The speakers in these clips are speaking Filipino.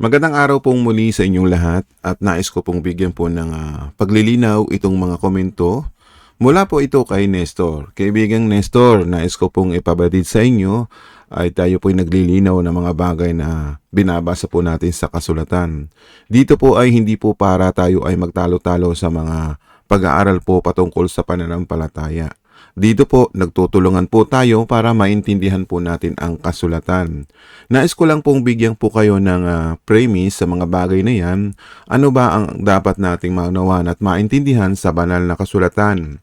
Magandang araw pong muli sa inyong lahat at nais ko pong bigyan po ng ah, paglilinaw itong mga komento. Mula po ito kay Nestor. Kaibigang Nestor, nais ko pong ipabatid sa inyo ay tayo po'y naglilinaw ng mga bagay na binabasa po natin sa kasulatan. Dito po ay hindi po para tayo ay magtalo-talo sa mga pag-aaral po patungkol sa pananampalataya. Dito po, nagtutulungan po tayo para maintindihan po natin ang kasulatan. Nais ko lang pong bigyan po kayo ng ah, premise sa mga bagay na yan. Ano ba ang dapat nating maunawan at maintindihan sa banal na kasulatan?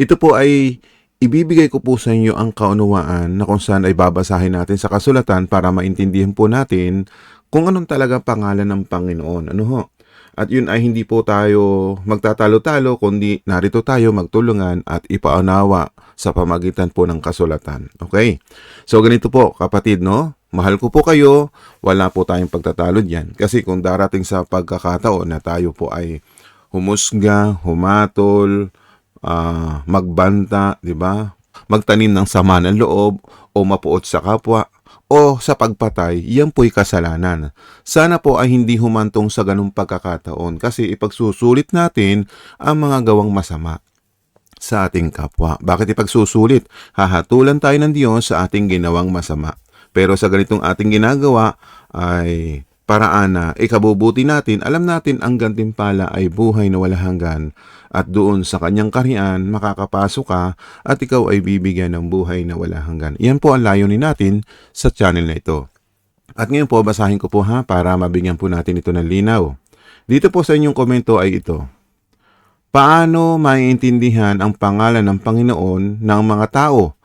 Ito po ay ibibigay ko po sa inyo ang kaunawaan na kung saan ay babasahin natin sa kasulatan para maintindihan po natin kung anong talaga pangalan ng Panginoon. Ano ho? At yun ay hindi po tayo magtatalo-talo, kundi narito tayo magtulungan at ipaunawa sa pamagitan po ng kasulatan. Okay? So ganito po, kapatid, no? Mahal ko po kayo, wala po tayong pagtatalo diyan. Kasi kung darating sa pagkakataon na tayo po ay humusga, humatol, ah, magbanta, di ba? Magtanim ng sama ng loob o mapuot sa kapwa o sa pagpatay, yan po'y kasalanan. Sana po ay hindi humantong sa ganung pagkakataon kasi ipagsusulit natin ang mga gawang masama sa ating kapwa. Bakit ipagsusulit? Hahatulan tayo ng Diyos sa ating ginawang masama. Pero sa ganitong ating ginagawa ay paraan na ikabubuti natin, alam natin ang gantimpala ay buhay na wala hanggan at doon sa kanyang karian makakapasok ka at ikaw ay bibigyan ng buhay na wala hanggan. Yan po ang layunin natin sa channel na ito. At ngayon po, basahin ko po ha para mabigyan po natin ito ng linaw. Dito po sa inyong komento ay ito. Paano maiintindihan ang pangalan ng Panginoon ng mga tao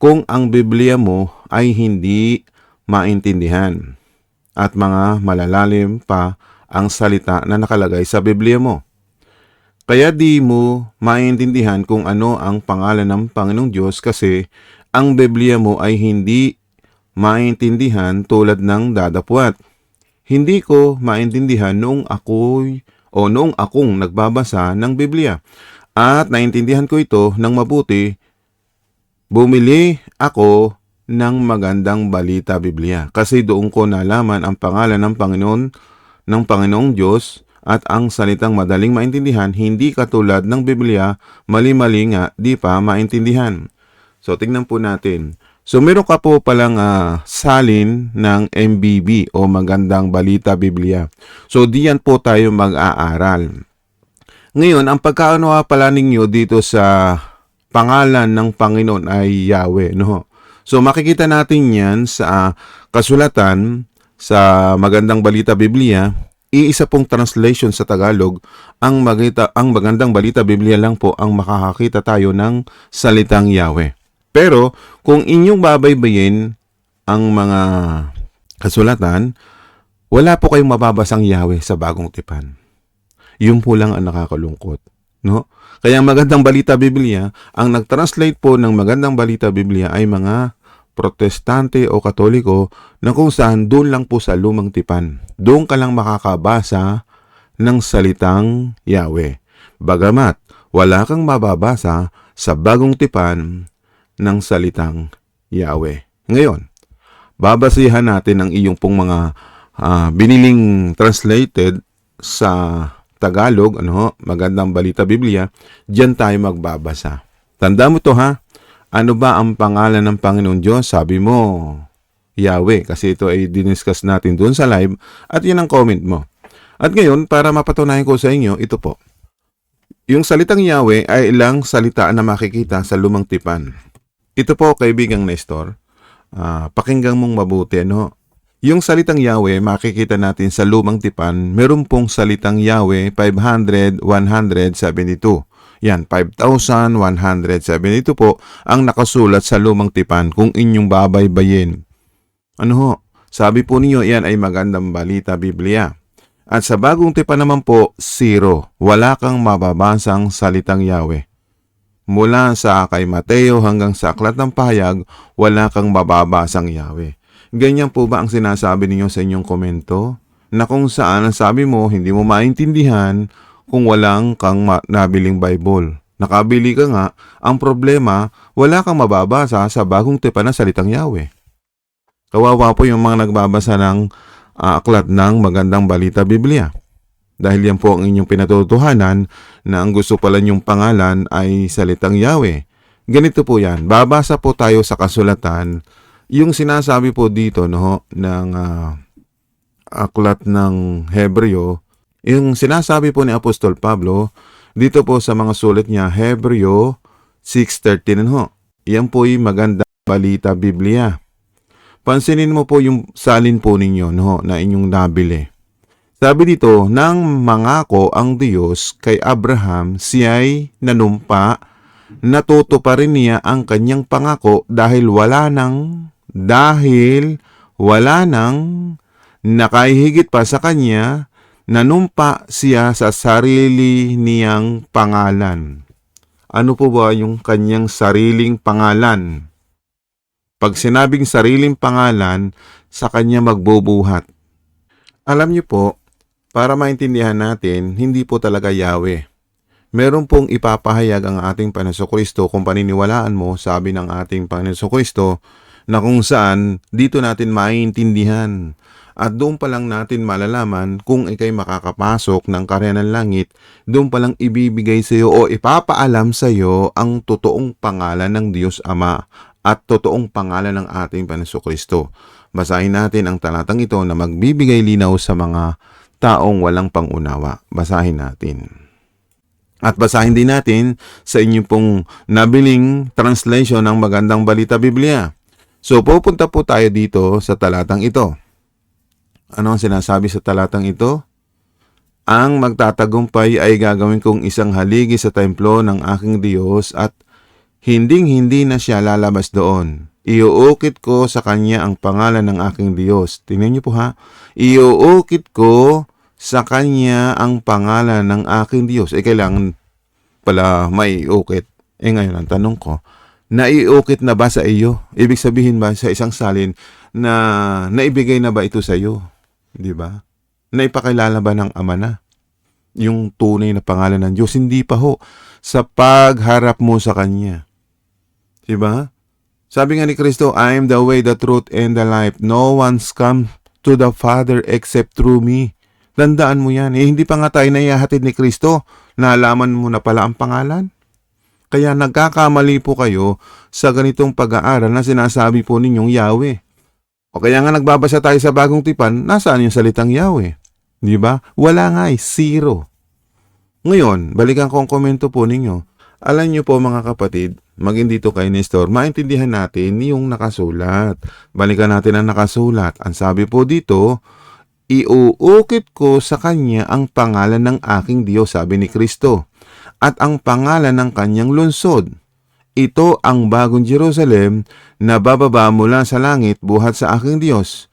kung ang Biblia mo ay hindi maintindihan at mga malalalim pa ang salita na nakalagay sa Biblia mo? Kaya di mo maintindihan kung ano ang pangalan ng Panginoong Diyos kasi ang Biblia mo ay hindi maintindihan tulad ng dadapwat. Hindi ko maintindihan noong ako'y o noong akong nagbabasa ng Biblia. At naintindihan ko ito ng mabuti, bumili ako ng magandang balita Biblia. Kasi doon ko nalaman ang pangalan ng Panginoon, ng Panginoong Diyos, at ang salitang madaling maintindihan, hindi katulad ng Biblia, mali-mali nga, di pa maintindihan. So, tingnan po natin. So, meron ka po palang ah, salin ng MBB o Magandang Balita Biblia. So, diyan po tayo mag-aaral. Ngayon, ang pagkaunawa pala ninyo dito sa pangalan ng Panginoon ay Yahweh, no? So, makikita natin yan sa kasulatan sa Magandang Balita Biblia. Iisa pong translation sa Tagalog, ang, magita, ang Magandang Balita Biblia lang po ang makakakita tayo ng salitang Yahweh. Pero kung inyong babaybayin ang mga kasulatan, wala po kayong mababasang Yahweh sa bagong tipan. Yun po lang ang nakakalungkot. No? Kaya ang magandang balita Biblia, ang nag-translate po ng magandang balita Biblia ay mga protestante o katoliko na kung saan doon lang po sa lumang tipan. Doon ka lang makakabasa ng salitang Yahweh. Bagamat wala kang mababasa sa bagong tipan ng salitang Yahweh. Ngayon, babasihan natin ang iyong pong mga ah, biniling translated sa Tagalog, ano magandang balita Biblia, diyan tayo magbabasa. Tanda mo to ha, ano ba ang pangalan ng Panginoon Diyos? Sabi mo, Yahweh, kasi ito ay diniscuss natin doon sa live at yan ang comment mo. At ngayon, para mapatunayan ko sa inyo, ito po. Yung salitang Yahweh ay ilang salita na makikita sa lumang tipan. Ito po, kaibigang Nestor, ah, pakinggan mong mabuti, ano? Yung salitang Yahweh, makikita natin sa lumang tipan, meron pong salitang Yahweh 500-172. Yan, 5,172 po ang nakasulat sa lumang tipan kung inyong babaybayin. Ano ho? Sabi po ninyo, yan ay magandang balita Biblia. At sa bagong tipan naman po, zero. Wala kang mababasang salitang Yahweh. Mula sa kay Mateo hanggang sa Aklat ng Pahayag, wala kang mababasang Yahweh. Ganyan po ba ang sinasabi ninyo sa inyong komento? Na kung saan ang sabi mo, hindi mo maintindihan kung walang kang nabiling Bible. Nakabili ka nga, ang problema, wala kang mababasa sa bagong tipan ng salitang Yahweh. Kawawa po yung mga nagbabasa ng ah, aklat ng Magandang Balita Biblia. Dahil yan po ang inyong pinatutuhanan na ang gusto pala niyong pangalan ay salitang Yahweh. Ganito po yan. Babasa po tayo sa kasulatan. Yung sinasabi po dito no, ng ah, aklat ng Hebreo, yung sinasabi po ni Apostol Pablo, dito po sa mga sulat niya, Hebreo 6.13 ho. Yan po yung maganda balita Biblia. Pansinin mo po yung salin po ninyo no, na inyong nabili. Sabi dito, nang mangako ang Diyos kay Abraham, siya'y nanumpa, natuto pa rin niya ang kanyang pangako dahil wala nang, dahil wala nang nakahigit pa sa kanya, nanumpa siya sa sarili niyang pangalan. Ano po ba yung kanyang sariling pangalan? Pag sinabing sariling pangalan, sa kanya magbubuhat. Alam niyo po, para maintindihan natin, hindi po talaga Yahweh. Meron pong ipapahayag ang ating Panginoon Kristo kung paniniwalaan mo, sabi ng ating Panginoon na kung saan dito natin maintindihan. At doon pa lang natin malalaman kung ikay makakapasok ng karya ng langit, doon pa lang ibibigay sa iyo o ipapaalam sa iyo ang totoong pangalan ng Diyos Ama at totoong pangalan ng ating Panginoon Kristo. Basahin natin ang talatang ito na magbibigay linaw sa mga taong walang pangunawa. Basahin natin. At basahin din natin sa inyong pong nabiling translation ng Magandang Balita Biblia. So pupunta po tayo dito sa talatang ito. Ano ang sinasabi sa talatang ito? Ang magtatagumpay ay gagawin kong isang haligi sa templo ng aking Diyos at hinding-hindi na siya lalabas doon. Iuukit ko sa kanya ang pangalan ng aking Diyos. Tingnan niyo po ha. Iuukit ko sa kanya ang pangalan ng aking Diyos. Eh, kailangan pala may ukit. Eh, ngayon ang tanong ko, naiukit na ba sa iyo? Ibig sabihin ba sa isang salin na naibigay na ba ito sa iyo? Di ba? Naipakilala ba ng ama na? Yung tunay na pangalan ng Diyos, hindi pa ho. Sa pagharap mo sa Kanya. Di ba? Sabi nga ni Kristo, I am the way, the truth, and the life. No one's come to the Father except through me. Tandaan mo yan. Eh, hindi pa nga tayo naihahatid ni Kristo. Naalaman mo na pala ang pangalan. Kaya nagkakamali po kayo sa ganitong pag-aaral na sinasabi po ninyong Yahweh. O kaya nga nagbabasa tayo sa bagong tipan, nasaan yung salitang Yahweh? Di ba? Wala nga eh, zero. Ngayon, balikan ko ang komento po ninyo. Alam niyo po mga kapatid, maging dito kay Nestor, maintindihan natin yung nakasulat. Balikan natin ang nakasulat. Ang sabi po dito, iuukit ko sa kanya ang pangalan ng aking Diyos, sabi ni Kristo, at ang pangalan ng kanyang lungsod. Ito ang bagong Jerusalem na bababa mula sa langit buhat sa aking Diyos.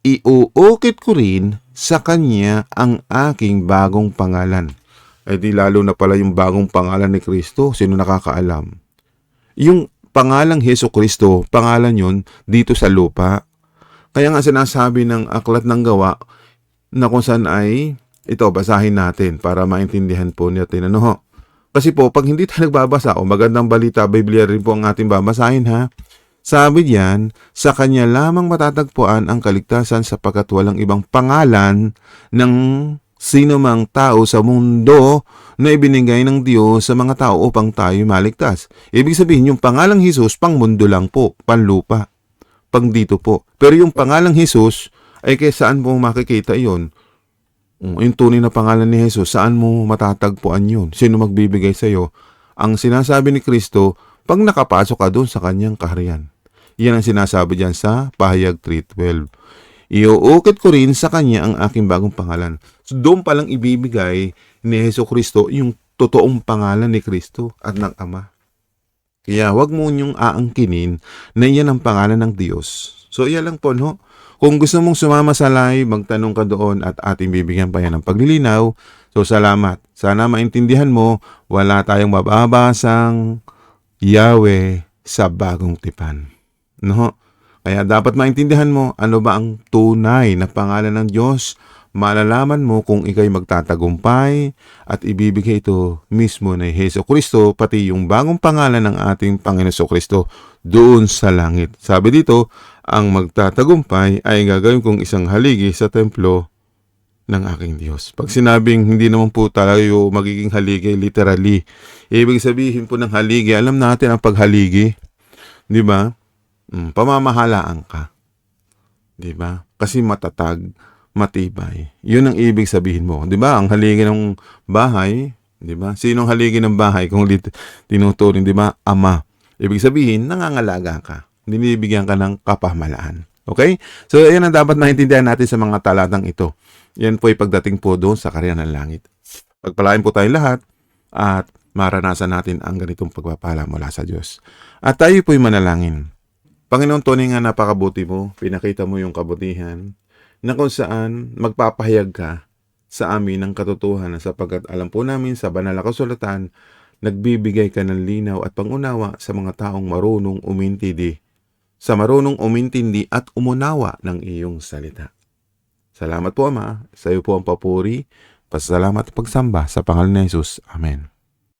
Iuukit ko rin sa kanya ang aking bagong pangalan. Eh di lalo na pala yung bagong pangalan ni Kristo, sino nakakaalam? Yung pangalang Heso Kristo, pangalan yun dito sa lupa. Kaya nga sinasabi ng aklat ng gawa na kung saan ay, ito, basahin natin para maintindihan po natin. Ano ho? Kasi po, pag hindi tayo nagbabasa, o magandang balita, Biblia rin po ang ating babasahin ha. Sabi diyan, sa kanya lamang matatagpuan ang kaligtasan sapagkat walang ibang pangalan ng sino mang tao sa mundo na ibinigay ng Diyos sa mga tao upang tayo maligtas. Ibig sabihin, yung pangalang Jesus, pang mundo lang po, panlupa, pang dito po. Pero yung pangalang Jesus, ay kaya saan mo makikita yon? Yung tunay na pangalan ni Jesus, saan mo matatagpuan yun? Sino magbibigay sa iyo? Ang sinasabi ni Kristo, pag nakapasok ka doon sa kanyang kaharian. Yan ang sinasabi diyan sa Pahayag 3.12. Iuukit ko rin sa kanya ang aking bagong pangalan. So doon palang ibibigay ni Heso Kristo yung totoong pangalan ni Kristo at ng Ama. Kaya wag mo niyong aangkinin na yan ang pangalan ng Diyos. So iyan lang po, no? Kung gusto mong sumama sa live, magtanong ka doon at ating bibigyan pa yan ng paglilinaw. So salamat. Sana maintindihan mo, wala tayong mababasang Yahweh sa bagong tipan. No? Kaya dapat maintindihan mo ano ba ang tunay na pangalan ng Diyos malalaman mo kung ikay magtatagumpay at ibibigay ito mismo ni Heso Kristo pati yung bagong pangalan ng ating Panginoon Kristo doon sa langit. Sabi dito, ang magtatagumpay ay gagawin kong isang haligi sa templo ng aking Diyos. Pag sinabing hindi naman po tayo magiging haligi, literally, ibig sabihin po ng haligi, alam natin ang paghaligi, di ba? Mm, pamamahalaan ka. Di ba? Kasi matatag, matibay. Yun ang ibig sabihin mo. Di ba? Ang haligi ng bahay, di ba? Sinong haligi ng bahay kung lit- tinuturing, di ba? Ama. Ibig sabihin, nangangalaga ka. Binibigyan ka ng kapamalaan. Okay? So, yan ang dapat maintindihan natin sa mga talatang ito. Yan po ay pagdating po doon sa karya ng langit. Pagpalain po tayong lahat at maranasan natin ang ganitong pagpapala mula sa Diyos. At tayo po'y manalangin. Panginoon, tunay nga napakabuti mo. Pinakita mo yung kabutihan na kung saan magpapahayag ka sa amin ng katotohanan sapagkat alam po namin sa banal na kasulatan, nagbibigay ka ng linaw at pangunawa sa mga taong marunong umintindi, sa marunong umintindi at umunawa ng iyong salita. Salamat po Ama, sa iyo po ang papuri, pasalamat at pagsamba sa pangalan ni Jesus. Amen.